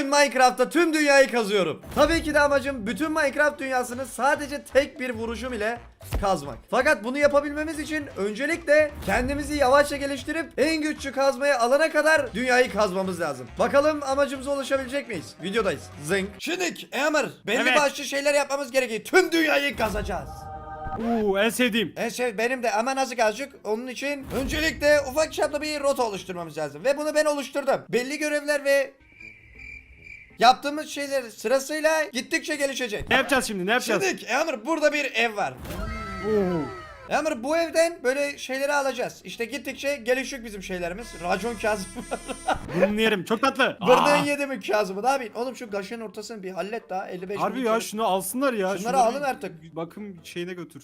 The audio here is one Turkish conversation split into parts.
Bugün Minecraft'ta tüm dünyayı kazıyorum. Tabii ki de amacım bütün Minecraft dünyasını sadece tek bir vuruşum ile kazmak. Fakat bunu yapabilmemiz için öncelikle kendimizi yavaşça geliştirip en güçlü kazmayı alana kadar dünyayı kazmamız lazım. Bakalım amacımıza ulaşabilecek miyiz? Videodayız. Zınk. Şimdi Emir belli Evet. başlı şeyler yapmamız gerekiyor. Tüm dünyayı kazacağız. Uuu en sevdiğim. En şey benim de hemen azıcık azıcık onun için öncelikle ufak çaplı bir rota oluşturmamız lazım. Ve bunu ben oluşturdum. Belli görevler ve yaptığımız şeyler sırasıyla gittikçe gelişecek. Ne yapacağız şimdi ne yapacağız? Şimdi Emir burada bir ev var. Emir bu evden böyle şeyleri alacağız. İşte gittikçe gelişik bizim şeylerimiz. Racon Kazım. Bunu yerim çok tatlı. Aa, yedi mi Kazım'ı? Ne yapayım? Oğlum şu gaşın ortasını bir hallet daha. 55 Harbi bin ya kere- şunu alsınlar ya. Şunları Şunu alın bir artık. Bakım şeyine götür.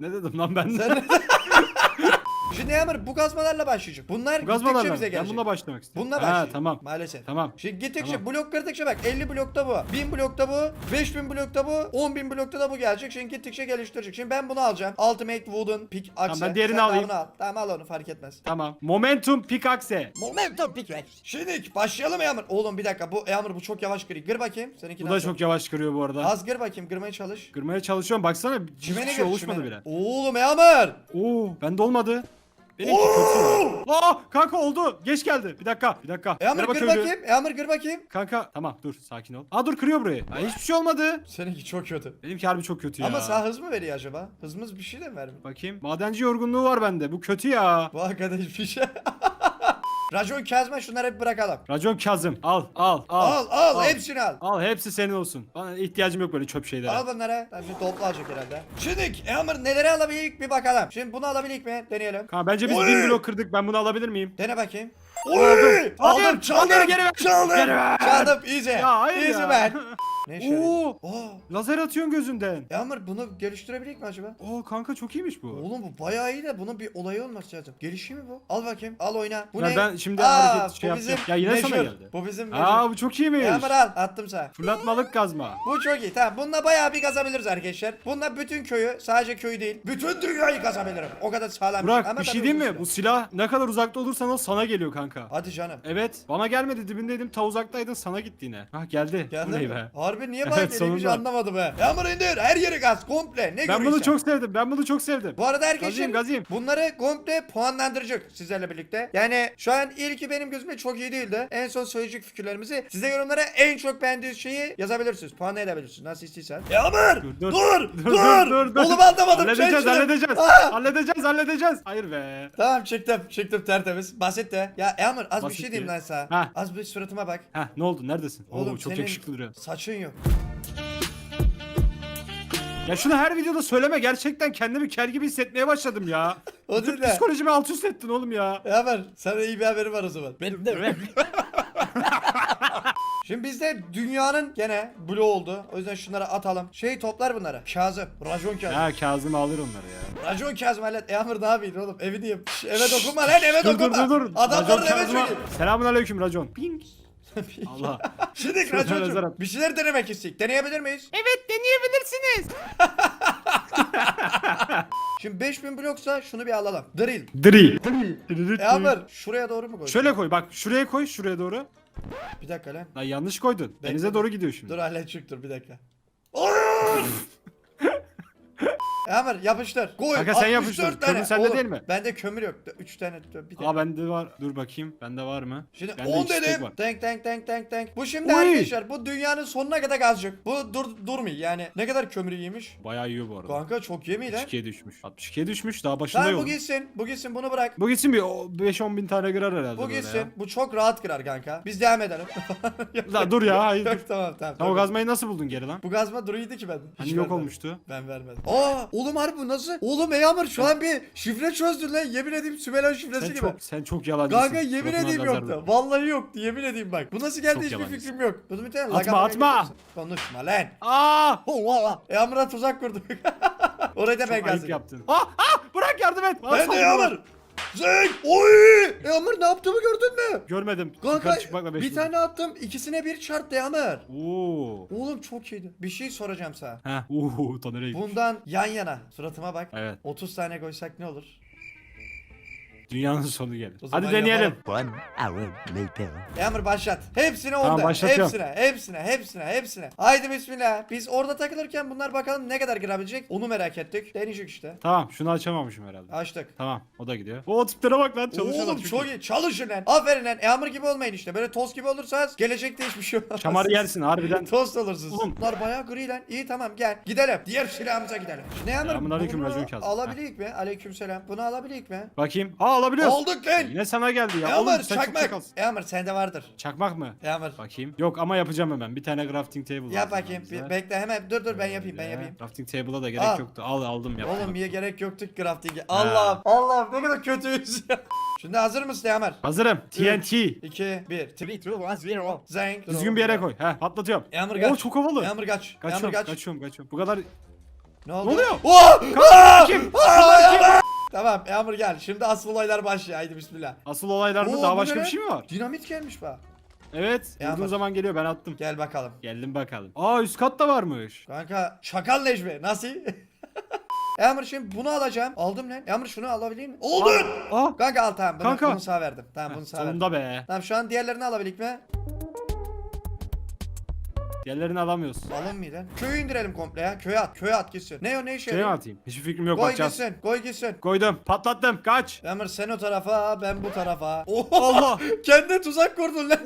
Ne dedim lan ben? Sen- Şimdi Emir bu gazmalarla başlayacak. Bunlar Bu gittikçe gazmalarla. bize Ben gelecek. bununla başlamak istiyorum. Bununla Ha başlayacak. tamam. Maalesef. Tamam. Şimdi gittikçe Tamam. blok kırdıkça bak 50 blokta bu, 1000 blokta bu, 5000 blokta bu, 10000 blokta da bu gelecek. Şimdi gittikçe geliştirecek. Şimdi ben bunu alacağım. Ultimate Wooden Pickaxe. ben diğerini Sen de alayım. Onu al. Tamam al onu fark etmez. Tamam. Momentum pickaxe. Momentum Pickaxe. Şimdi başlayalım Yağmur. Oğlum bir dakika bu Yağmur bu çok yavaş kırıyor. Gır bakayım. Seninki Bu da çok yavaş kırıyor bu arada. Az gır bakayım. Gırmaya çalış. Kırmaya çalışıyorum. Baksana hiçbir Çimene şey gir. oluşmadı çimene. bile. Oğlum Yağmur. Oo, bende olmadı. Benimki kötü. Aa, kanka oldu. Geç geldi. Bir dakika. Bir dakika. Yağmur Merhaba gır köylü. bakayım. Yağmur gır bakayım. Kanka tamam dur sakin ol. Aa dur kırıyor burayı. Aa, hiçbir şey olmadı. Seninki çok kötü. Benimki harbi çok kötü ya. Ama sağ hız mı veriyor acaba? Hızımız bir şey de mi vermiyor? Bakayım. Madenci yorgunluğu var bende. Bu kötü ya. Bu hakikaten hiçbir şey. Racon Kazma şunları bir bırakalım. Racon Kazım. Al al al. Al al, hepsini al. Al hepsi senin olsun. Bana ihtiyacım yok böyle çöp şeylere. Al bunları. Tamam şimdi toplu alacak herhalde. Şimdi Emir neleri alabilirik bir bakalım. Şimdi bunu alabilirik mi? Deneyelim. Kanka bence biz Oy! bin blok kırdık. Ben bunu alabilir miyim? Dene bakayım. Aldım. Aldım çaldım. hayır, geri ver. Çaldım. Geri ver. Çaldım easy. Ya hayır easy ya. man. Ne şey? Oo, Oo. lazer atıyorsun gözünden. Emir bunu geliştirebilir mi acaba? Oo kanka çok iyiymiş bu. Oğlum bu bayağı iyi de bunun bir olayı olması lazım. Gelişiyor mu bu? Al bakayım. Al oyna. Bu Ya ne? ben şimdi hareket şey bu yapacağım. Ya yine sana meşhur. geldi. Bu bizim meşhur. Aa bu çok iyiymiş. Emir al. Attım sana. Fırlatmalık kazma. Bu çok iyi. Tamam bununla bayağı bir kazabiliriz arkadaşlar. Bununla bütün köyü sadece köyü değil. Bütün dünyayı kazabilirim. O kadar sağlam. Burak bir şey tabii diyeyim uzun mi? Bu süre. silah ne kadar uzakta olursan ol sana geliyor kanka. Hadi canım. Evet. Bana gelmedi dibindeydim ta uzaktaydın sana gitti yine. Ah geldi. Geldi Oley mi? be. Harbi niye Evet, hiç sonunda. anlamadım he. Yağmur indir her yeri gaz komple ne Ben görüyorsun? bunu çok sevdim. Ben bunu çok sevdim. Bu arada arkadaşlar Gazıyım, gazıyım. bunları komple puanlandıracak sizlerle birlikte. Yani şu an ilki benim gözümde çok iyi değildi. En son söyleyecek fikirlerimizi size yorumlara en çok beğendiğiniz şeyi yazabilirsiniz. Puanlayabilirsiniz nasıl istiyorsan. Yağmur Dur, dur dur. dur Dur, dur, dur, dur. Oğlum anlamadım. Halledeceğiz, şunu. halledeceğiz. Aa! Halledeceğiz, halledeceğiz. Hayır be. Tamam çıktım çıktım tertemiz. Basit de. Ya Yağmur az bir Basit şey diyeyim diyor. lan sana. Ha. Az bir suratıma bak. Heh ne oldu? Neredesin? Oğlum Oo, çok senin yakışıklı duruyor. Saçın yok. Ya şunu her videoda söyleme. Gerçekten kendimi kel gibi hissetmeye başladım ya. O Bütün değil de. psikolojimi alt üst ettin oğlum ya. Yağmur sana iyi bir haberim var o zaman. Benim de Şimdi bizde dünyanın gene bloğu oldu. O yüzden şunları atalım. Şey toplar bunları. Kazım. Racon Kazım. Ya Kazım alır onları ya. Racon Kazım hallet. Yağmur ne yapıyorsun oğlum? Evi diyeyim. Şş, eve dokunma lan eve Dur dur dokunma. dur dur. Adamların eve çökün. Selamun aleyküm Racon. Ping. Allah. Şimdi Racon'cum bir şeyler denemek istedik. Deneyebilir miyiz? Evet deneyebilirsiniz. Şimdi 5000 bloksa şunu bir alalım. Drill. Drill. Yağmur şuraya doğru mu koy? Şöyle koy bak şuraya koy şuraya doğru. Bir dakika lan. Lan yanlış koydun. Bekle. Denize doğru gidiyor şimdi. Dur halledecek dur bir dakika. Yağmur yapıştır. Koy. Kanka sen 64 yapıştır. tane. Kömür sende Oğlum, değil mi? Bende kömür yok. 3 tane. Bir dakika. Aa bende var. Dur bakayım. Bende var mı? Şimdi Bende 10 iki stek dedim. Tank tank tank tank tank. Bu şimdi Uy! arkadaşlar bu dünyanın sonuna kadar gazcık. Bu dur durmuyor yani. Ne kadar kömür yemiş? Bayağı yiyor bu arada. Kanka çok yemiyor lan. 62'ye düşmüş. 62'ye düşmüş. Daha başında Tamam bu yok. gitsin. Bu gitsin bunu bırak. Bu gitsin bir o 5-10 bin tane girer herhalde Bu gitsin. ya. Bu çok rahat kırar kanka. Biz devam edelim. La dur ya hayır. Yok tamam tamam. Tamam gazmayı nasıl buldun geri lan? Bu gazma duruydu ki ben. Hani Hiç yok vermedim. olmuştu. Ben vermedim. Aa oğlum harbi bu nasıl? Oğlum Eyamur şu an bir şifre çözdün lan. Yemin edeyim Sümelon şifresi Sen gibi. çok sen çok yalancısın. Kanka yemin Suratına edeyim yoktu. Vallahi yoktu. Yemin edeyim bak. Bu nasıl geldi Çok hiçbir yalancısın. fikrim yok. Bunu bir tane Atma, atma. Konuşma lan. Aa! Yağmur'a tuzak kurduk. Orayı da ben gazladım. yaptın. Ah ah bırak yardım et. Bana Ben de var. Zek. Oy. Yağmur ne yaptığımı gördün mü? Görmedim. Kanka Yukarı çıkmakla bir tane attım ikisine bir çarptı Yağmur. Oo. Oğlum çok iyiydi. Bir şey soracağım sana. Heh. Oo Taner'e gitmiş. Bundan yan yana suratıma bak. Evet. 30 tane koysak ne olur? Dünyanın sonu gelir. O zaman Hadi deneyelim. One hour later. Yağmur başlat. Hepsine Tamam, onda. başlatıyorum. hepsine, hepsine, hepsine, hepsine. Haydi bismillah. Biz orada takılırken bunlar bakalım ne kadar girebilecek. Onu merak ettik. Deneyecek işte. Tamam şunu açamamışım herhalde. Açtık. Tamam o da gidiyor. O tiplere bak lan çalışıyorlar. Oğlum çok iyi. Çalışın lan. Aferin lan. Yağmur gibi olmayın işte. Böyle toz gibi olursanız gelecekte hiçbir şey olmaz. Şamar yersin harbiden. Tost olursunuz. Oğlum. Bunlar bayağı gri lan. İyi tamam gel. Gidelim. Diğer silahımıza gidelim. Ne Racon Kazım. Alabilirik mi? Aleykümselam. Bunu alabilirik mi? Bakayım. Aa alabiliyoruz. Aldık lan. Yine sana geldi ya. Yağmur Oğlum sen çok çakmak. çakalsın. Yağmur sende vardır. Çakmak mı? Yağmur. Bakayım. Yok ama yapacağım hemen. Bir tane crafting table Yap lazım bakayım. Bir, bekle hemen. Dur dur ben yapayım ben Böyle. yapayım. Crafting table'a da gerek Al. yoktu. Al aldım yaptım. Oğlum niye gerek yoktu crafting'e? Allah'ım. Allah'ım ne kadar kötüyüz ya. Şimdi hazır mısın Yağmur? Hazırım. TNT. 2 1 3 2 1 0 Zenk. Düzgün bir yere koy. Heh patlatıyorum. Yağmur Oo kaç. çok havalı. Yağmur kaç. Yağmur Kaçıyorum, kaç. kaçıyorum, kaçıyorum. Bu kadar... Ne oldu? Ne oluyor? Oh! Aa! Kim? Aa, Yağmur! Tamam Yağmur gel. Şimdi asıl olaylar başlıyor. Haydi bismillah. Asıl olaylarda Oo, daha bu başka ne bir şey mi var? Dinamit gelmiş bak. Evet. Vurduğun zaman geliyor ben attım. Gel bakalım. Geldim bakalım. Aa üst kat da varmış. Kanka çakal Necmi. Nasıl? Yağmur şimdi bunu alacağım. Aldım lan. Yağmur şunu alabilir miyim? Oldun. Aa Kanka al tamam. Bunu, Kanka. bunu sağ verdim. Tamam bunu sağ verdim. sonunda be. Tamam şu an diğerlerini alabilik mi? Diğerlerini alamıyoruz. Alın mı lan? Köyü indirelim komple ya. Köye at. Köye at gitsin. Ne o ne işe Şeye yarıyor? atayım? Hiçbir fikrim yok Koy bakacağız. gitsin. Koy gitsin. Koydum. Patlattım. Kaç. Yağmur sen o tarafa ben bu tarafa. Oha! Allah. Kendine tuzak kurdun lan.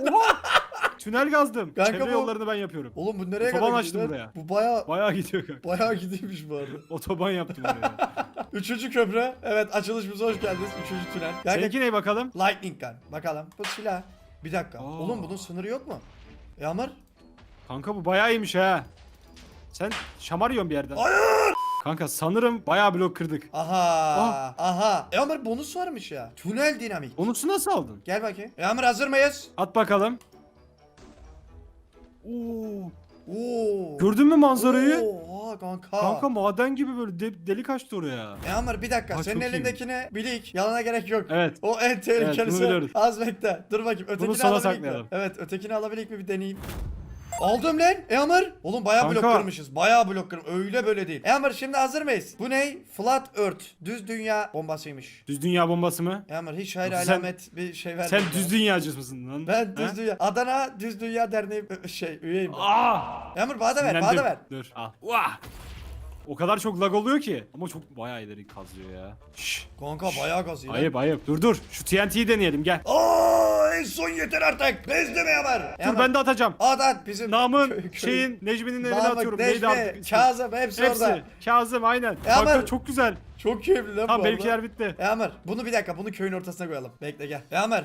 Tünel gazdım. Kanka Çevre bu- yollarını ben yapıyorum. Oğlum bu nereye Otoban kadar açtım gidiyor lan? buraya. Bu baya Bayağı gidiyor kanka. bayağı gidiymiş bu arada. Otoban yaptım oraya. Üçüncü köprü. Evet açılışımıza hoş geldiniz. Üçüncü tünel. Kanka, Seninki ne bakalım? Lightning gun. Bakalım. Bu silah. Bir dakika. Aa. Oğlum bunun sınırı yok mu? Yağmur. Kanka bu bayağı iyiymiş ha. Sen şamar yiyorsun bir yerden. Hayır. Kanka sanırım bayağı blok kırdık. Aha. Aha. Yağmur bonus varmış ya. Tünel dinamik. Onusu nasıl aldın? Gel bakayım. Yağmur hazır mıyız? At bakalım. Oo. Oo. Gördün mü manzarayı? Oha kanka. Kanka maden gibi böyle de- delik açtı oraya. Yağmur bir dakika. Aa, Senin çok iyi. elindekine bilik. Yalana gerek yok. Evet. O en tehlikelisi. bunu biliyoruz. Az bekle. Dur bakayım. Ötekini sana alabilik mi? saklayalım. Evet ötekini alabilik mi bir deneyeyim. Aldım lan. Yağmur. Oğlum bayağı blok kırmışız. Bayağı blok kırmış. Öyle böyle değil. Yağmur şimdi hazır mıyız? Bu ne? Flat Earth. Düz dünya bombasıymış. Düz dünya bombası mı? Yağmur hiç hayır Sen- alamet bir şey vermedi. Sen bana. düz dünyacı mısın lan? Ben düz Ha? dünya. Adana Düz Dünya Derneği şey üyeyim. ben. Aa! Yağmur bana da ver. Bana Sinirlendim. ver. Dur al. Vah! O kadar çok lag oluyor ki. Ama çok bayağı ileri kazıyor ya. Şşş. Kanka bayağı yine. Ayıp ayıp. Dur dur. Şu TNT'yi deneyelim gel. Aa, en son yeter artık. Bezdeme Yağmur. Dur ben de atacağım. At at bizim. Namın köy- köy- şeyin Necmi'nin eline Namık, atıyorum. Necmi, Neydi artık? ismi? Kazım hepsi, Hepsi. orada. Kazım aynen. Ya Kanka ben- çok güzel. Çok keyifli lan Tamam bu benimkiler arada. bitti. Yağmur bunu bir dakika bunu köyün ortasına koyalım. Bekle gel. Yağmur.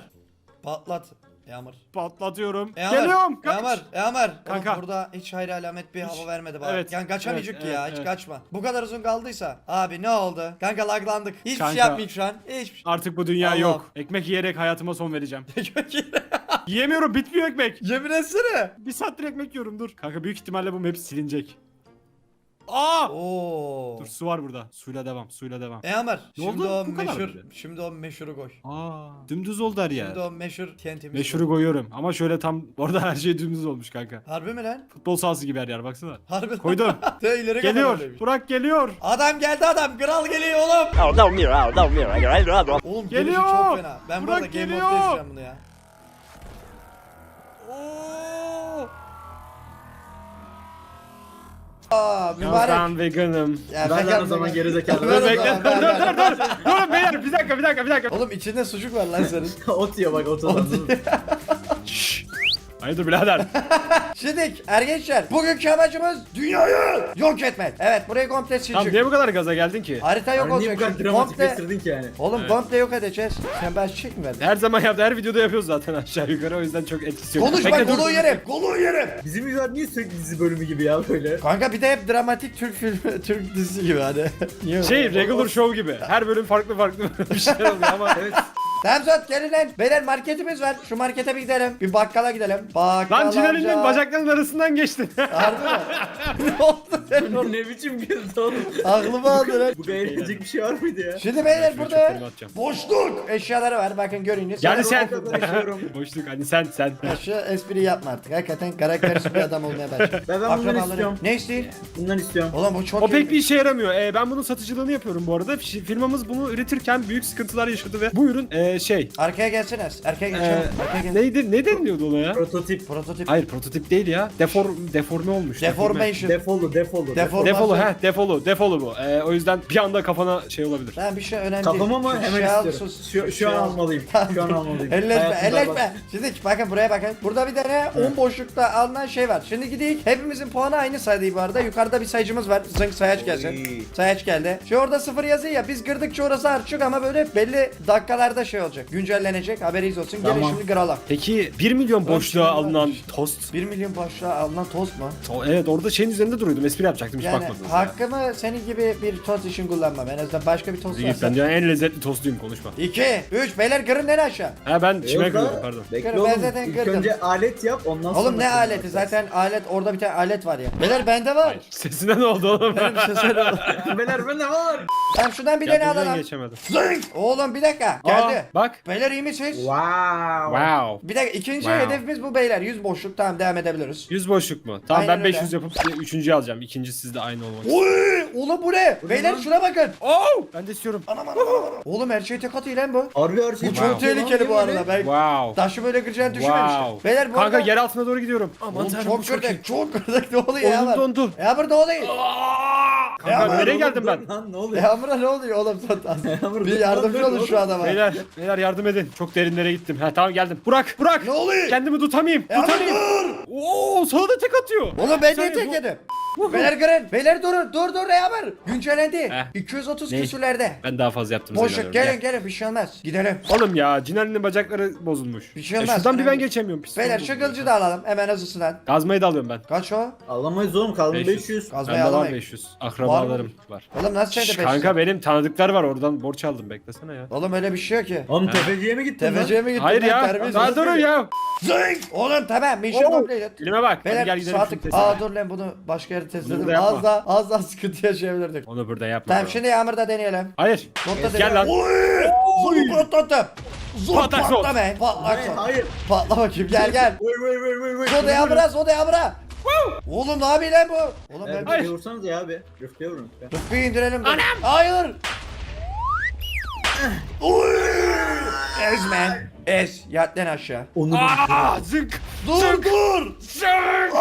Patlat. Yağmur. Patlatıyorum. Yağmur. Geliyorum. Kaç. Yağmur. Yağmur. Kanka. Oğlum burada hiç hayır alamet bir hava vermedi bana. Evet, Yani kaçamayacak evet, ki ya. evet, hiç evet. kaçma. Bu kadar uzun kaldıysa. Abi ne oldu? Kanka laglandık. Hiçbir şey Kanka. yapmayayım şu an. Hiçbir şey. Artık bu dünya Allah. yok. Ekmek yiyerek hayatıma son vereceğim. Yiyemiyorum bitmiyor ekmek. Yemin etsene. Bir saattir ekmek yiyorum dur. Kanka büyük ihtimalle bu map silinecek. Aa! Oo. Dur su var burada. Suyla devam. Suyla devam. Yağmur. Ne Şimdi oldu? o Bu kadar meşhur. mıydı? Şimdi o meşhuru koy. Aa! Dümdüz oldu her yer. Şimdi o meşhur TNT'miz. Meşhuru koyuyorum. Ama şöyle tam orada her şey dümdüz olmuş kanka. Harbi mi lan? Futbol sahası gibi her yer baksana. Harbi lan. Koydum. De ileri kadar geliyor. öyleymiş. Burak geliyor. Adam geldi adam. Kral geliyor oğlum. Oh no mirror, oh no mirror. Oğlum Geliyor. çok fena. Ben bu Burak arada game geliyor. modda izleyeceğim bunu ya. Oo! Aa mübarek. veganım. Ya vegan, lan o zaman vegan. gerizekalı. Ver Dur bekle. Dur dur dur dur. Durun beyler bir dakika bir dakika bir dakika. Oğlum içinde sucuk var lan senin. ot yiyor bak ot ot. Hayırdır birader? Şimdi arkadaşlar bugünkü amacımız dünyayı yok etmek. Evet burayı komple Tamam silecek. niye bu kadar gaza geldin ki? Harita yok Yani niye bu olacak. kadar. Komple... dramatikleştirdin ki yani? Oğlum Evet. komple yok edeceğiz. Sen ben çiçek mi verdin? Her zaman yaptı, her videoda yapıyoruz zaten aşağı yukarı o yüzden çok etkisi yok. Konuşma Bekle, dur, dur. yerim. Koluğu yerim. Bizim yüzler niye sürekli dizi bölümü gibi ya böyle? Kanka bir de hep dramatik Türk filmi, Türk dizisi gibi hani. Niye Şey regular show gibi. Her bölüm farklı farklı bir şeyler oluyor ama Evet. Zot gelin lan. Beyler marketimiz var. Şu markete bir gidelim. Bir bakkala gidelim. Bakkal Lan Cinali'nin amca. bacaklarının arasından geçtin. Harbi mi? ne oldu senin oğlum? ne biçim girdi oğlum. Aklımı aldı lan. Bu eğlenecek bir şey var mıydı ya? Şimdi beyler burada boşluk eşyaları var. Bakın görünüz. Yani sen. Boşluk hani sen sen. Ya Şu espri yapma artık. Hakikaten karaktersiz bir adam olmaya başladı. Ben- ben bunları istiyorum. Ne istiyorsun? Bundan istiyorum. Oğlum bu çok O iyi. pek bir işe yaramıyor. Ee, ben bunun satıcılığını yapıyorum bu arada. Fi- Firmamız bunu üretirken büyük sıkıntılar yaşadı ve bu ürün ee, şey. Arkaya gelsene. Arkaya ee, gel. neydi? Ne deniliyordu ona ya? Prototip. Prototip. Hayır prototip değil ya. Deform deforme olmuş. Deformation. Defolu defolu. Defol- Defolu he defolu defolu bu. Ee, o yüzden bir anda kafana şey olabilir. Tamam bir şey önemli Kafama mı? değil. Şu Hemen şey al, istiyorum. sus. Şu, şu Şey an al. almalıyım. Şu an almalıyım. Elleşme, Hayatımda elleşme. bak- Şimdi bakın buraya bakın. Burada bir tane 10 boşlukta alınan şey var. Şimdi gidelim. Hepimizin puanı aynı sayıydı bu arada. Yukarıda bir sayıcımız var. Zınk sayaç gelsin. Oy. Sayaç geldi. Şu orada sıfır yazıyor ya. Biz kırdıkça orası artacak ama böyle belli dakikalarda şey olacak. Güncellenecek. Haberiniz olsun. Gelin Tamam. şimdi kıralım. Peki 1 milyon boşluğa alınan varmış. tost. 1 milyon boşluğa alınan tost mu? O, evet orada şeyin üzerinde duruyordum. Espri yapacaktım hiç Yani bakmadınız. ya. hakkımı senin gibi bir tost için kullanmam. En azından başka bir tost Zigit, varsa. ben dünyanın en lezzetli tostuyum konuşma. 2, 3, beyler kırın en aşağı. Ha ben çime Yok da- kırıyordum pardon. Bekle Kırın, oğlum. ben zaten İlk kırdım. önce alet yap ondan sonra. Oğlum ne kırın. aleti? Zaten alet orada bir tane alet var ya. Beyler bende var. Sesine ne oldu oğlum? Benim seslerim var. Beyler ben ne var? Tamam şuradan bir tane alalım. geçemedim. Zınk! Oğlum bir dakika. Geldi. Bak. Beyler iyi misiniz? Wow. Wow. Bir dakika ikinci Wow. hedefimiz bu beyler. 100 boşluk tamam devam edebiliriz. 100 boşluk mu? Tamam Aynen ben öyle. 500 yapıp size üçüncüyü alacağım. İkinci sizde aynı olmak istiyorum. Oy! Oğlum bu ne? Beyler lan? şuna bakın. Oh! Ben de istiyorum. Anam anam anam. Oğlum her şey tek atıyor lan bu. Harbi her şey Bu Wow. çok tehlikeli bu arada. Ben Wow. taşı böyle kıracağını düşünmemiştim. Wow. Beyler bu Kanka arada... yer altına doğru gidiyorum. Aman Oğlum tanrım çok bu çok iyi. kırdık, çok kırdık. Ne oluyor ya? Oğlum var? dondu. Ya burada oluyor. Kanka Ya, nereye geldim ben? Lan ne oluyor? Yağmur'a ne oluyor oğlum zaten? Yağmur, bir dur, yardımcı dur, olun dur. şu adama. Beyler, beyler yardım edin. Çok derinlere gittim. Ha tamam geldim. Burak, Burak. Ne oluyor? Kendimi tutamayayım. Yağmur Tutamayayım. dur. Oo, sana da tek atıyor. Oğlum ben niye Sen tek yedim? Beyler kırın. Beyler durun. Dur dur Yağmur. Güncellendi. Heh. 230 Ne? küsürlerde. Ben daha fazla yaptım. Boşluk gelin gelin bir şey olmaz. Gidelim. Oğlum ya Cinali'nin bacakları bozulmuş. Bir şey E, olmaz, şuradan bir ben önemli. geçemiyorum. Pis Beyler şu kılıcı da alalım hemen hızlısından. Gazmayı da alıyorum ben. Kaç o? Alamayız oğlum kaldı 500. 500. Kazmayı Bende var alamayız. 500. Akrabalarım var. Oğlum nasıl Şş, sende 500? kanka benim tanıdıklar var oradan borç aldım beklesene ya. Oğlum öyle bir şey yok ki. Oğlum tefeciye mi gittin Tefeciye mi gittin? Hayır lan? ya. Terbiyesiz. Daha durun ya. Zınk! Oğlum tamam mission Oo. completed. Elime bak. Hadi Beyler gel gidelim. test edelim. Aa dur lan bunu başka yere test Bunu edelim. da yapma. Az daha az daha sıkıntı yaşayabilirdik. Onu burada yapma. Tamam şimdi Yağmur'da deneyelim. Hayır. Notta Gel lan. Patlattım. Patlak zor. patla be. Patlak Hayır zor. hayır. Patla bakayım gel gel. Vay vay vay vay vay. Yağmur'a. Oğlum ne yapıyor lan bu? Oğlum ben Hayır. Rıfkı'ya vursanız ya abi. Rıfkı'ya vurun. Rıfkı'yı indirelim. Anam. Hayır. Ez man. Ez. Yat lan aşağı. Onu Aa, zınk. Dur dur. Zınk.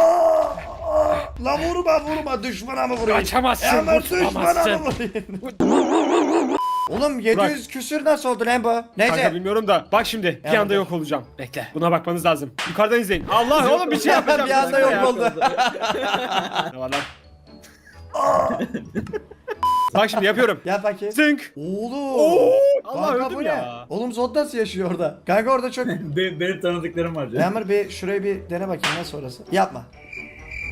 La vurma vurma düşmana mı vuruyorsun? Kaçamazsın, Hemen düşmana kurtulamazsın. mı vuruyorsun? Oğlum 700 küsür nasıl oldu lan bu? Kanka Neyse. bilmiyorum da bak şimdi bir anda yok olacağım. Bekle. Buna bakmanız lazım. Yukarıdan izleyin. Allah oğlum bir şey yapacağım. Bir anda yok oldu. Ne var lan? bak şimdi yapıyorum. Yap bakayım. Zınk. Oğlum. Oo, Allah Kanka öldüm bu ne? ya. Oğlum Zod nasıl yaşıyor orada? Kanka orada çok... benim, benim tanıdıklarım var canım. Yağmur bir şurayı bir dene bakayım nasıl orası. Yapma.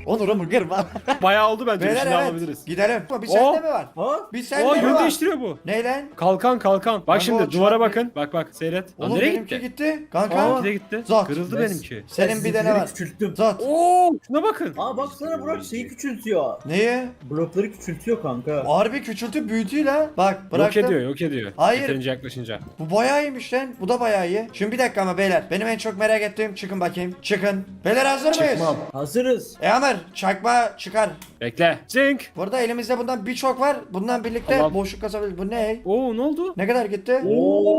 Onur Onur kırma. Bayağı oldu bence. Beyler Şimdi evet. alabiliriz. Gidelim. Bir Oo. sende mi var? Ha? Bir sende Oo mi yön var? değiştiriyor bu. Ne lan? Kalkan kalkan. Bak Kanka şimdi duvara bakın. Bak bak seyret. Lan Oğlum nereye benimki gitti? gitti. Kanka. Aa, nereye gitti? Zot. Kırıldı Ben- benimki. Senin Ben bir dene var. Küçülttüm. Zot. Oo, şuna bakın. Aa baksana Burak şeyi küçültüyor. Neyi? Blokları küçültüyor kanka. Harbi küçültüp büyütüyor la. Bak Yok bıraktım. ediyor, yok ediyor. Hayır. Yeterince yaklaşınca. Bu bayağı iyiymiş lan. Bu da bayağı iyi. Şimdi bir dakika ama beyler. Benim en çok merak ettiğim çıkın bakayım. Çıkın. Beyler hazır mıyız? Çıkmam. Hazırız. E Amr çakma çıkar. Bekle. Zink. Burada elimizde bundan birçok var. Bundan birlikte Tamam. boşluk kasabiliriz. Bu ne? Oo ne oldu? Ne kadar gitti? Oo.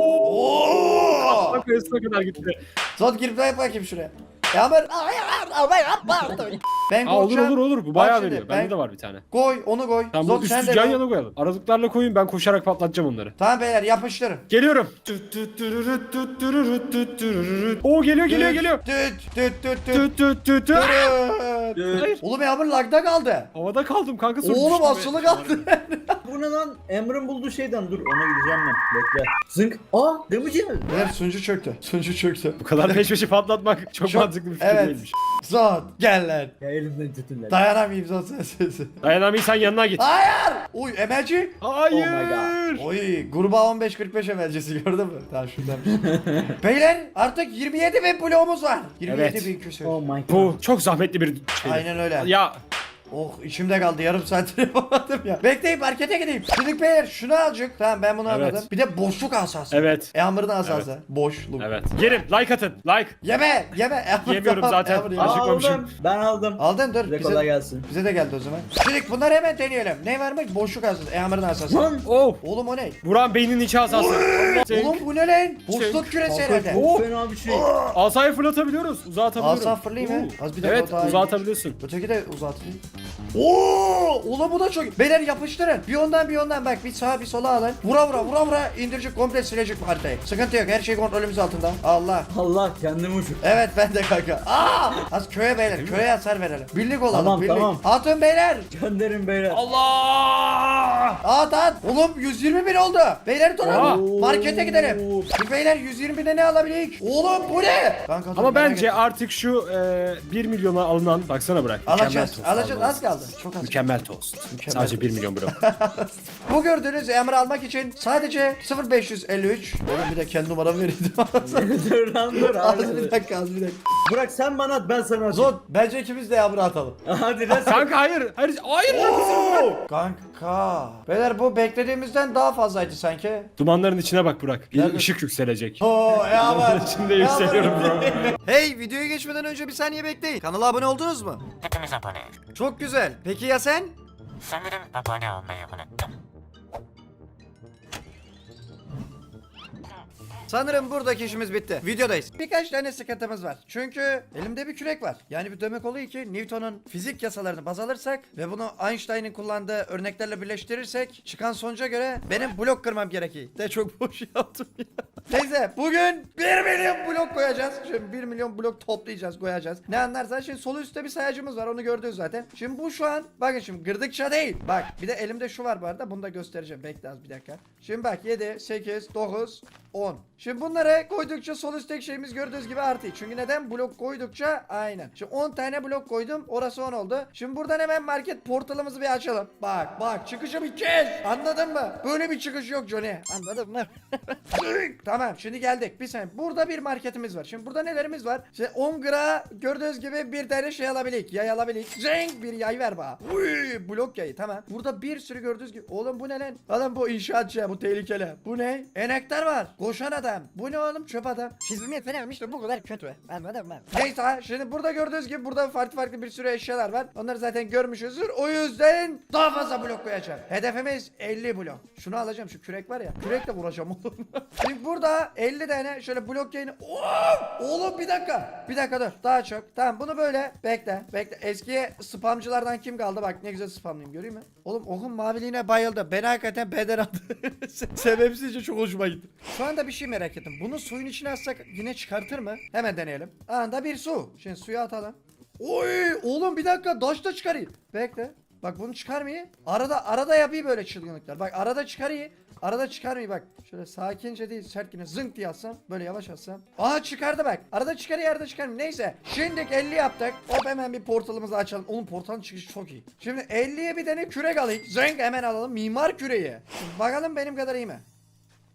Oo! Bak kayısına kadar gitti. Zot girip bak bakayım şuraya. E Amr. Ben Aa olur korkacağım. olur olur. Bu Bak bayağı şimdi, veriyor. ben- Bende de var bir tane. Koy onu koy. Tamam Zot bu sen üstü de yan koy. yana koyalım. Aralıklarla koyun ben koşarak patlatacağım onları. Tamam beyler yapıştırın. Geliyorum. Oo geliyor geliyor geliyor. Tüt tüt tüt tüt. Tüt tüt tüt tüt. Tüt. Hayır. Oğlum Yağmur lagda kaldı. Havada kaldım kanka sonra Oğlum düştüm asılı kaldı. Bu ne lan? Emre'nin bulduğu şeyden dur ona gideceğim ben. Bekle. Zınk. Aa demeyeceğim mi? Beyler sunucu çöktü. Sunucu çöktü. Bu kadar peş peşe patlatmak çok, Çok- mantıklı bir fikir evet. değilmiş. Zod gel lan. Ya elimden tutun lan. Dayanamayayım Zod sen sesi. Dayanamaysan yanına git. Hayır. Uy emelci. Hayır. Oh my Oy gruba 15-45 emelcisi gördün mü? Tamam şuradan. Beyler artık 27 bin bloğumuz var. 27 Evet. bin küsür. Oh my god. Bu çok zahmetli bir şey. Aynen öyle. Ya Oh içimde kaldı yarım saattir yapamadım ya. Bekleyin markete gideyim. Şimdi beyler şunu alacak. Tamam ben bunu Evet. anladım. Bir de boşluk asası. evet. Eamur'un asası. Boşluk. Evet. Gelin like atın. Like. Yeme yeme. Eamur, Yemiyorum tamam, zaten. Eamur, yeme. Acıkmamışım. Aldım. Ben aldım. Aldın dur. Size kolay gelsin. bize de geldi o zaman. Şimdi bunları hemen deneyelim. Ne varmış? Boşluk asası. Eamur'un asası. Lan. Oh. Oğlum o ne? Buran beyninin içi asası. Oğlum bu ne lan? Boşluk küresi herhalde. çok fena bir şey. Asayı fırlatabiliyoruz. Uzatabiliyoruz. Asa fırlayayım mı? Az bir dakika Evet o daha iyi. uzatabiliyorsun. Öteki de uzatayım. Oo, oğlum bu da çok. Beyler yapıştırın. Bir ondan bir ondan bak bir sağa bir sola alın. Vura vura vura vura indirecek komple silecek bu haritayı. Sıkıntı yok her şey kontrolümüz altında. Allah. Allah kendimi uçur. Evet ben de kanka. Aa! Az köye beyler köye hasar verelim. Birlik olalım Tamam, birlik. tamam. Atın beyler. Gönderin beyler. Allah! At at. Oğlum 120 bin oldu. Beyler durun. Markete gidelim. Bir beyler 120 bine ne alabilirik? Oğlum bu ne? Kanka, Ama bence artık şu e, 1 milyona alınan baksana bırak. alacağız. Alacağız. Az kaldı. Çok az. Mükemmel tost. Mükemmel Sadece 1 tost. milyon blok. Bu gördüğünüz emri almak için sadece 0553 Oğlum bir de kendi numaramı vereyim. dur lan dur. az bir dakika az bir dakika. Burak sen bana at ben sana atayım. Zod bence ikimiz de yağmur atalım. Hadi lan. Kanka hayır. Hayır. Hayır. Kanka. Beyler bu beklediğimizden daha fazlaydı sanki. Dumanların içine bak Burak. Bir Nerede? ışık yükselecek. Oo yağmur. İçinde yükseliyorum bro. hey videoya geçmeden önce bir saniye bekleyin. Kanala abone oldunuz mu? Hepimiz abone. Çok güzel. Peki ya sen? Sanırım abone olmayı unuttum. Sanırım buradaki işimiz bitti. Videodayız. Birkaç tane sıkıntımız var. Çünkü elimde bir kürek var. Yani bir demek oluyor ki Newton'un fizik yasalarını baz alırsak ve bunu Einstein'ın kullandığı örneklerle birleştirirsek çıkan sonuca göre benim blok kırmam gerekiyor. De çok boş yaptım ya. Neyse bugün 1 milyon blok koyacağız. Şimdi 1 milyon blok toplayacağız koyacağız. Ne anlarsan şimdi sol üstte bir sayacımız var onu gördünüz zaten. Şimdi bu şu an bakın şimdi gırdıkça değil. Bak bir de elimde şu var bu arada bunu da göstereceğim. Bekle az bir dakika. Şimdi bak 7, 8, 9, 10. Şimdi bunları koydukça sol üstteki şeyimiz gördüğünüz gibi artıyor. Çünkü neden? Blok koydukça aynen. Şimdi 10 tane blok koydum. Orası 10 oldu. Şimdi buradan hemen market portalımızı bir açalım. Bak bak çıkışı bir. Anladın mı? Böyle bir çıkış yok Johnny. Anladın mı? tamam şimdi geldik. Bir saniye. Burada bir marketimiz var. Şimdi burada nelerimiz var? İşte 10 gra gördüğünüz gibi bir tane şey alabilik. Yay alabilik. Cenk bir yay ver bana. Uy, blok yayı tamam. Burada bir sürü gördüğünüz gibi. Oğlum bu ne lan? Oğlum bu inşaatçı bu tehlikeli. Bu ne? Enektar var. Koşan adam. Bu ne oğlum çöp adam. Hizmet verilmiş de bu kadar kötü. Anladın mı? Neyse şimdi burada gördüğünüz gibi burada farklı farklı bir sürü eşyalar var. Onları zaten görmüşüzdür. O yüzden daha fazla blok koyacağım. Hedefimiz 50 blok. Şunu alacağım şu kürek var ya. Kürekle vuracağım oğlum. şimdi burada 50 tane şöyle blok yayını. Oo! Oğlum bir dakika. Bir dakika dur. Daha çok. Tamam bunu böyle bekle. Bekle. Eski spamcılardan kim kaldı? Bak ne güzel spamlayayım görüyor musun? Oğlum okun maviliğine bayıldı. Ben hakikaten beden adı. Sebepsizce çok hoşuma gitti. Şu anda bir şey merak ettim. Bunu suyun içine atsak yine çıkartır mı? Hemen deneyelim. Anda bir su. Şimdi suya atalım. Oy oğlum bir dakika daş da çıkarayım. Bekle. Bak bunu çıkarmayı. Arada arada yapayım böyle çılgınlıklar. Bak arada çıkarayım. Arada çıkarmayı bak. Şöyle sakince değil sert yine zınk diye atsam. Böyle yavaş atsam. Aa çıkardı bak. Arada çıkarıyor arada çıkarmıyor. Neyse. Şimdi 50 yaptık. Hop hemen bir portalımızı açalım. Oğlum portalın çıkışı çok iyi. Şimdi 50'ye bir tane kürek alayım. Zınk hemen alalım. Mimar küreği. Şimdi bakalım benim kadar iyi mi?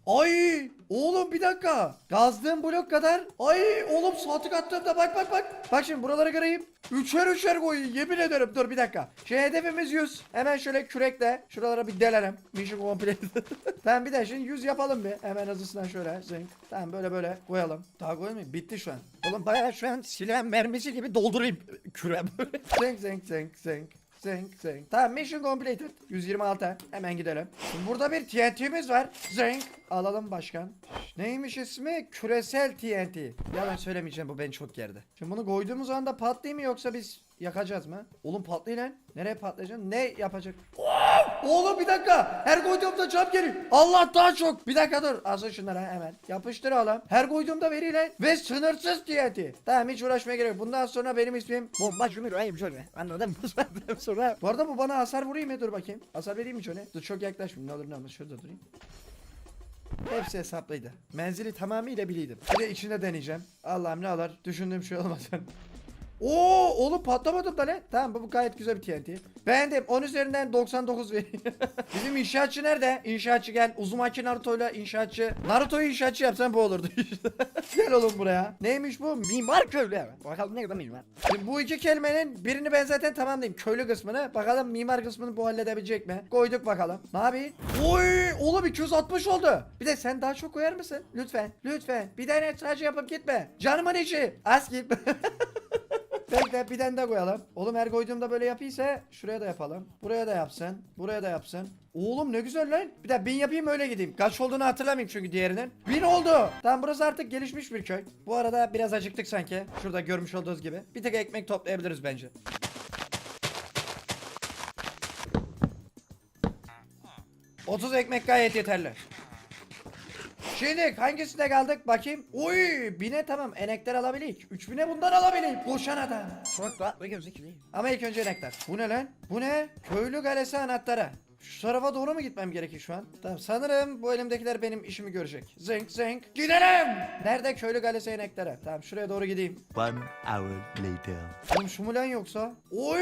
Ay oğlum bir dakika. Gazdığım blok kadar. Ay oğlum saati attığımda bak bak bak. Bak şimdi buraları göreyim. Üçer üçer koyayım yemin ederim. Dur bir dakika. Şey hedefimiz 100. Hemen şöyle kürekle şuralara bir delelim. Mission complete. tamam bir de şimdi 100 yapalım bir. Hemen hızlısından şöyle zınk. Tamam böyle böyle koyalım. Daha koymayayım. Bitti şu an. Oğlum bayağı şu an silah mermisi gibi doldurayım küre böyle. zınk zınk zınk zınk. Zınk zınk. Tamam mission completed. 126. Hemen gidelim. Burada bir TNT'miz var. Zınk. Alalım başkan. Neymiş ismi? Küresel TNT. Yalan söylemeyeceğim bu beni çok gerdi. Şimdi bunu koyduğumuz anda patlayayım mı yoksa biz yakacağız mı? Oğlum patlayın lan. Nereye patlayacak? Ne yapacak? Oğlum bir dakika. Her koyduğumda cam geliyor. Allah daha çok. Bir dakika dur. Asıl şunları hemen. Yapıştır oğlum. Her koyduğumda veriyle ve sınırsız TNT. Tamam hiç uğraşmaya gerek yok. Bundan sonra benim ismim Bomba cümle ayıp şöyle. Anladın mı? Sonra bu arada bu bana hasar vurayım mı? Dur bakayım. Hasar vereyim mi Johnny? Dur çok yaklaşmayayım. Ne olur ne olmaz. Şurada durayım. Hepsi hesaplıydı. Menzili tamamıyla biliydim. Bir de içinde deneyeceğim. Allah'ım ne alır. Düşündüğüm şey olmasın. Oo oğlum patlamadım da lan. Tamam bu, bu gayet güzel bir TNT. Beğendim. 10 üzerinden 99 vereyim. Bizim inşaatçı nerede? İnşaatçı gel. Uzumaki Naruto'yla inşaatçı. Naruto'yu inşaatçı yapsan bu olurdu işte. gel oğlum buraya. Neymiş bu? Mimar köylü. Bakalım ne kadar mimar. Şimdi bu iki kelimenin birini ben zaten tamamlayayım. Köylü kısmını. Bakalım mimar kısmını bu halledebilecek mi? Koyduk bakalım. Ne yapayım? Oy! Oğlum 260 oldu. Bir de sen daha çok koyar mısın? Lütfen. Lütfen. Bir tane sadece yapıp gitme. Canımın içi. Az. Bekle bir tane daha koyalım. Oğlum her koyduğumda böyle yapıysa şuraya da yapalım. Buraya da yapsın. Buraya da yapsın. Oğlum ne güzel lan. Bir de bin yapayım öyle gideyim. Kaç olduğunu hatırlamayayım çünkü diğerinin. Bin oldu. Tamam burası artık gelişmiş bir köy. Bu arada biraz acıktık sanki. Şurada görmüş olduğunuz gibi. Bir tek ekmek toplayabiliriz bence. Otuz ekmek gayet yeterli. Şimdi hangisinde kaldık bakayım. Uy bine tamam enekler alabilik. Üç bine bundan alabilik. Koşan adam. Çok da. Ama ilk önce enekler. Bu ne lan? Bu ne? Köylü galesi anahtarı. Şu tarafa doğru mu gitmem gerekir şu an? Tamam sanırım bu elimdekiler benim işimi görecek. Zınk zınk. Gidelim. Nerede köylü galesi enekleri? Tamam şuraya doğru gideyim. One hour later. Oğlum şu mu lan yoksa? Oy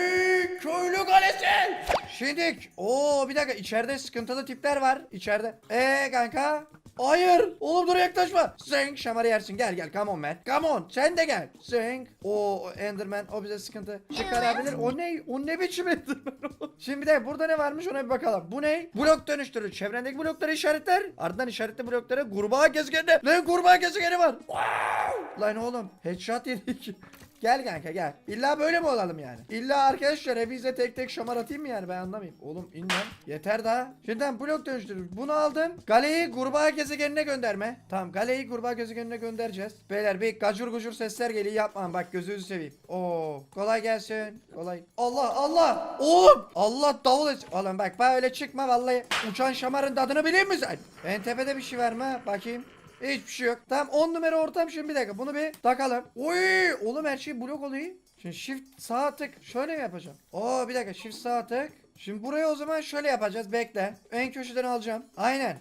köylü galesi. Şimdik. Oo bir dakika içeride sıkıntılı tipler var. İçeride. Eee kanka? Hayır. Oğlum dur yaklaşma. Zing şamarı yersin. Gel gel. Come on man. Come on. Sen de gel. Zing. O Enderman o bize sıkıntı çıkarabilir. O ne? O ne biçim Enderman? Şimdi de burada ne varmış ona bir bakalım. Bu ne? Blok dönüştürür. Çevrendeki blokları işaretler. Ardından işaretli blokları kurbağa gezegeni. Lan kurbağa gezegeni var. Wow. Lan oğlum headshot yedik. Gel kanka gel. İlla böyle mi olalım yani? İlla arkadaşlar hepinize tek tek şamar atayım mı yani ben anlamayayım. Oğlum in lan. Yeter daha. Şimdiden blok dönüştürür. Bunu aldım. Galeyi kurbağa gezegenine gönderme. Tamam galeyi kurbağa gezegenine göndereceğiz. Beyler bir gacur gucur sesler geliyor yapmayın bak gözünüzü seveyim. Oo kolay gelsin. Kolay. Allah Allah. Oğlum. Allah davul etsin. Oğlum bak böyle çıkma vallahi. Uçan şamarın tadını biliyor musun sen? En tepede bir şey var mı? Bakayım. Hiçbir şey yok. Tamam 10 numara ortam şimdi bir dakika bunu bir takalım. Oy oğlum her şey blok oluyor. Şimdi shift sağ tık şöyle mi yapacağım? Oo bir dakika shift sağ tık. Şimdi buraya o zaman şöyle yapacağız bekle. En köşeden alacağım. Aynen.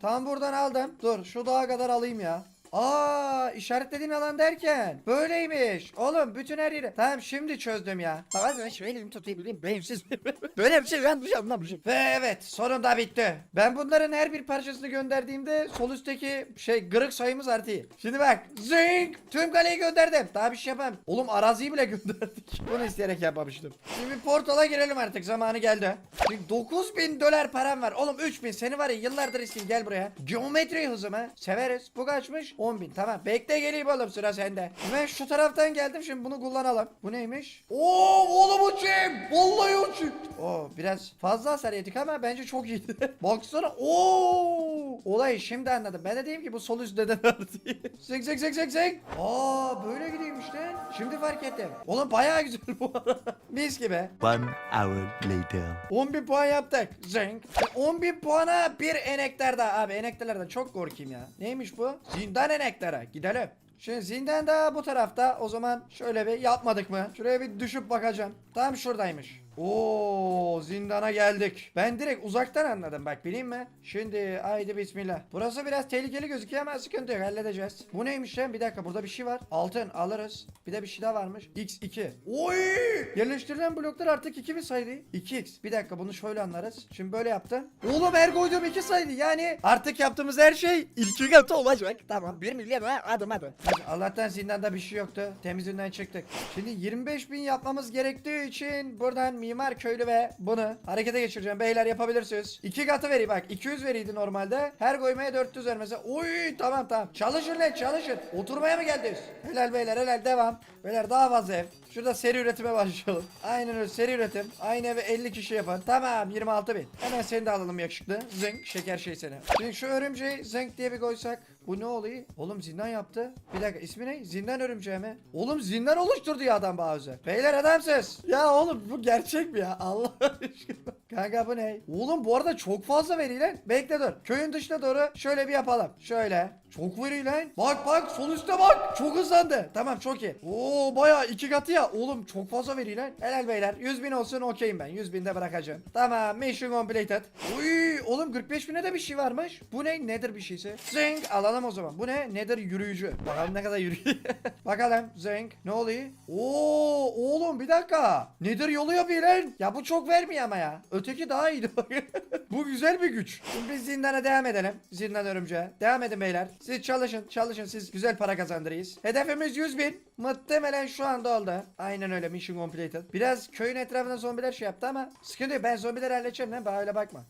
Tam buradan aldım. Dur şu dağa kadar alayım ya. Aa işaretlediğim alan derken böyleymiş. Oğlum bütün her yeri. Tamam şimdi çözdüm ya. Bak ben şöyle elimi tutabileyim. Benimsiz. Böyle bir şey bir şey anlamışım. Ve evet sonunda bitti. Ben bunların her bir parçasını gönderdiğimde sol üstteki şey kırık sayımız artıyor. Şimdi bak zing tüm kaleyi gönderdim. Daha bir şey yapamam. Oğlum araziyi bile gönderdik. Bunu isteyerek yapmamıştım. Şimdi bir portala girelim artık zamanı geldi. Şimdi 9000 dolar param var. Oğlum 3000 seni var ya yıllardır isteyeyim gel buraya. Geometri hızı mı? Severiz. Bu kaçmış? 10.000 tamam. Bekle geleyim oğlum sıra sende. Ben şu taraftan geldim şimdi bunu kullanalım. Bu neymiş? Oo oğlum uçayım. Vallahi uçayım. Oo biraz fazla hasar yedik ama bence çok iyiydi. Baksana. Oo olayı şimdi anladım. Ben de diyeyim ki bu sol üst neden var diye. Zek zek zek zek zek. Aa böyle gideyim işte. Şimdi fark ettim. Oğlum bayağı güzel bu arada. Mis gibi. One hour later. 10.000 puan yaptık. Zing. 10.000 puana bir enekler daha. Abi eneklerden çok korkayım ya. Neymiş bu? Zindan eneklere. Gidelim. Şimdi zindan da bu tarafta. O zaman şöyle bir yapmadık mı? Şuraya bir düşüp bakacağım. Tam şuradaymış. Oo zindana geldik. Ben direkt uzaktan anladım bak bileyim mi? Şimdi haydi bismillah. Burası biraz tehlikeli gözüküyor ama sıkıntı yok halledeceğiz. Bu neymiş lan? Bir dakika burada bir şey var. Altın alırız. Bir de bir şey daha varmış. X2. Oy! Yerleştirilen bloklar artık 2 mi saydı? 2x. Bir dakika bunu şöyle anlarız. Şimdi böyle yaptım. Oğlum her koyduğum 2 saydı. Yani artık yaptığımız her şey İlk katı olacak. Tamam. Bir milyar var. Adım adım. Allah'tan zindanda bir şey yoktu. Temizinden çıktık. Şimdi 25 bin yapmamız gerektiği için buradan mimar köylü ve bunu harekete geçireceğim. Beyler yapabilirsiniz. İki katı vereyim bak. 200 veriydi normalde. Her koymaya 400 ver mesela. Uy tamam tamam. Çalışın lan çalışın. Oturmaya mı geldiniz? Helal beyler helal devam. Beyler daha fazla ev. Şurada seri üretime başlayalım. Aynen öyle seri üretim. Aynı eve 50 kişi yapın. Tamam 26 bin. Hemen seni de alalım yakışıklı. Zınk şeker şey seni. Şimdi şu örümceği zınk diye bir koysak. Bu ne oluyor? Oğlum zindan yaptı. Bir dakika ismi ne? Zindan örümceği mi? Oğlum zindan oluşturdu ya adam bazı. Beyler adamsız. Ya oğlum bu gerçek mi ya? Allah aşkına. Kanka bu ne? Oğlum bu arada çok fazla veri lan. Bekle dur. Köyün dışına doğru şöyle bir yapalım. Şöyle. Çok veri lan. Bak bak sol üstte bak. Çok hızlandı. Tamam çok iyi. Oo bayağı iki katı ya. Oğlum çok fazla veri lan. Helal beyler. 100 bin olsun okeyim ben. 100 bin de bırakacağım. Tamam mission completed. Uy oğlum 45 bine de bir şey varmış. Bu ne? Nedir bir şeyse? Zing alalım o zaman. Bu ne? Nedir yürüyücü? Bakalım ne kadar yürüyor. Bakalım zing. Ne oluyor? Oo oğlum bir dakika. Nedir yolu yapıyor lan? Ya bu çok vermiyor ama ya. Öteki daha iyiydi. bu güzel bir güç. Şimdi biz zindana devam edelim. Zindan örümceğe. Devam edin beyler. Siz çalışın çalışın siz güzel para kazandırıyız. Hedefimiz 100 bin. Muhtemelen şu anda oldu. Aynen öyle mission completed. Biraz köyün etrafında zombiler şey yaptı ama sıkıntı yok ben zombileri halledeceğim lan bana öyle bakma.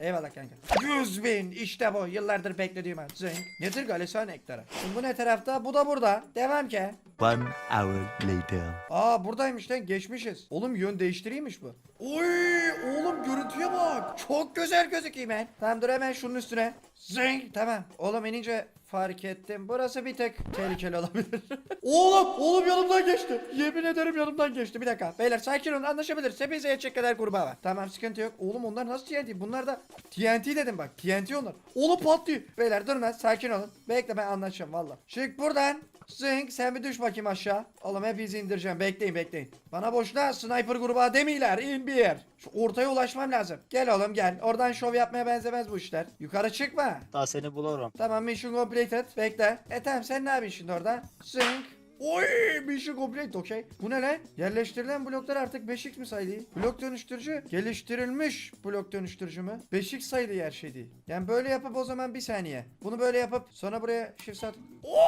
Eyvallah kanka. 100 bin işte bu yıllardır beklediğim an. Zing. Nedir Galisan hektara? Şimdi bu ne tarafta? Bu da burada. Devam ki. One hour later. Aa buradaymış lan geçmişiz. Oğlum yön değiştiriymiş bu. Oy oğlum görüntüye bak. Çok güzel gözüküyor ben. Tamam dur hemen şunun üstüne. Zing tamam. Oğlum inince fark ettim. Burası bir tek tehlikeli olabilir. oğlum oğlum yanımdan geçti. Yemin ederim yanımdan geçti. Bir dakika. Beyler sakin olun anlaşabiliriz. Hepinize yetecek kadar kurbağa var. Tamam sıkıntı yok. Oğlum onlar nasıl TNT? Bunlar da TNT dedim bak. TNT onlar. Oğlum patlıyor. Beyler durun lan sakin olun. Bekle ben anlaşacağım valla. Çık buradan. Zing sen bir düş bakayım aşağı. Oğlum hepinizi indireceğim. Bekleyin bekleyin. Bana boşuna sniper gruba demiyorlar. İn bir yer. Şu ortaya ulaşmam lazım. Gel oğlum gel. Oradan şov yapmaya benzemez bu işler. Yukarı çıkma. Daha seni bulurum. Tamam mission completed. Bekle. E tamam sen ne yapıyorsun orada? Zing. Oy mission complete okey. Bu ne lan? Yerleştirilen bloklar artık 5x mi sayılıyor? Blok dönüştürücü geliştirilmiş blok dönüştürücü mü? 5x sayılıyor her şey değil. Yani böyle yapıp o zaman bir saniye. Bunu böyle yapıp sonra buraya shift sat. Oo,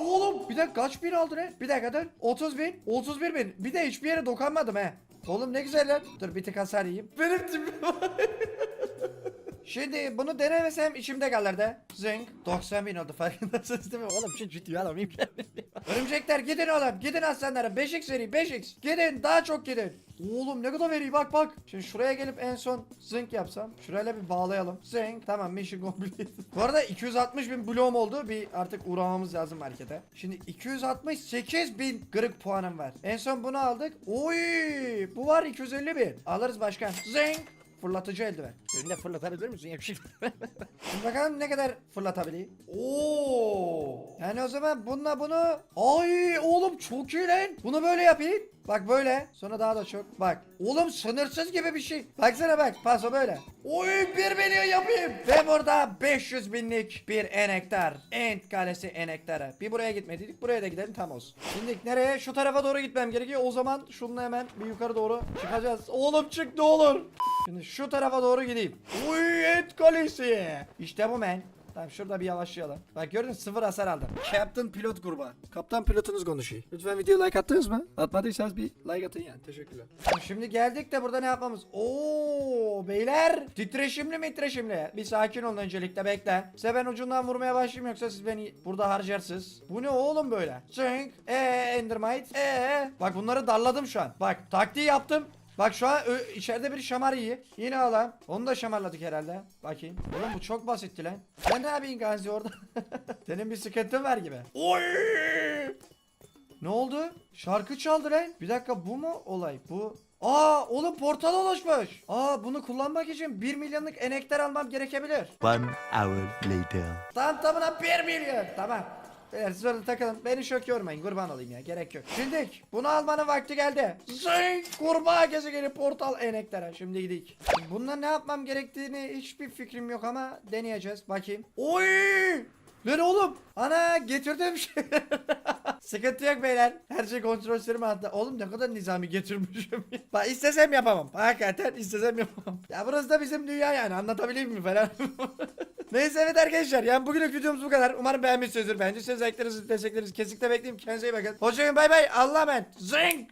oğlum bir dakika kaç bin aldı ne? Bir dakika dur. 30 bin. 31 bin. Bir de hiçbir yere dokunmadım he. Oğlum ne güzel lan. Dur bir tık hasar yiyeyim. Benim tipim Şimdi bunu denemesem içimde kalırdı. Zing. 90 bin oldu farkındasınız değil mi? Oğlum şu ciddi alamayayım. Örümcekler gidin oğlum. Gidin aslanlara. 5x vereyim 5x. Gidin daha çok gidin. Oğlum ne kadar vereyim bak bak. Şimdi şuraya gelip en son zing yapsam. Şurayla bir bağlayalım. Zing. Tamam mission complete. Bu arada 260 bin bloğum oldu. Bir artık uğramamız lazım markete. Şimdi 268 bin kırık puanım var. En son bunu aldık. Oy bu var 250 bin. Alırız başkan. Zing. Fırlatıcı eldiven. Önüne fırlatabilir misin? Yakışıklı. Şimdi bakalım ne kadar fırlatabiliyor. Oo! Yani o zaman bununla bunu... Ay oğlum çok iyi lan. Bunu böyle yapayım. Bak böyle. Sonra daha da çok. Bak. Oğlum sınırsız gibi bir şey. Baksana bak. Paso böyle. Oy 1 milyon yapayım. Ve burada 500 binlik bir enektar. Ent kalesi enektara. Bir buraya gitmedik. Buraya da gidelim tam olsun. Şimdi nereye? Şu tarafa doğru gitmem gerekiyor. O zaman şununla hemen bir yukarı doğru çıkacağız. Oğlum çık ne olur. Şimdi şu tarafa doğru gideyim. Uy et kalesi. İşte bu men. Tamam şurada bir yavaşlayalım. Bak gördün sıfır hasar aldım. Captain pilot gruba. Kaptan pilotunuz konuşuyor. Lütfen video like attınız mı? Atmadıysanız bir like atın yani. Teşekkürler. Şimdi geldik de burada ne yapmamız? Oo beyler. Titreşimli mi titreşimli? Bir sakin olun öncelikle bekle. Size ben ucundan vurmaya başlayayım yoksa siz beni burada harcarsınız. Bu ne oğlum böyle? Zing. Eee Endermite. Eee. Bak bunları darladım şu an. Bak taktiği yaptım. Bak şu an içeride bir şamar iyi. Yine alalım. Onu da şamarladık herhalde. Bakayım. Oğlum bu çok basitti lan. Sen ne yapıyorsun Gazi orada? Senin bir sıkıntın var gibi. Oy! Ne oldu? Şarkı çaldı lan. Bir dakika bu mu olay? Bu Aa oğlum portal oluşmuş. Aa bunu kullanmak için 1 milyonluk enektar almam gerekebilir. One hour later. Tam tamına 1 milyon. Tamam. Beyler siz orada takılın. Beni şok yormayın. Kurban olayım ya. Gerek yok. Şimdi bunu almanın vakti geldi. Zing! Kurbağa gezegeni portal eneklere. Şimdi gidik. Bununla ne yapmam gerektiğini hiçbir fikrim yok ama deneyeceğiz. Bakayım. Oy! Lan oğlum. Ana getirdim şey. Sıkıntı yok beyler. Her şey kontrol sürümü altında. Oğlum ne kadar nizami getirmişim. Bak istesem yapamam. Hakikaten istesem yapamam. Ya burası da bizim dünya yani. Anlatabileyim mi falan. Neyse evet arkadaşlar yani bugünlük videomuz bu kadar. Umarım beğenmişsinizdir. Bence siz zevklerinizi, desteklerinizi kesinlikle bekleyeyim. Kendinize iyi bakın. Hoşçakalın bay bay. Allah'a emanet. Zing.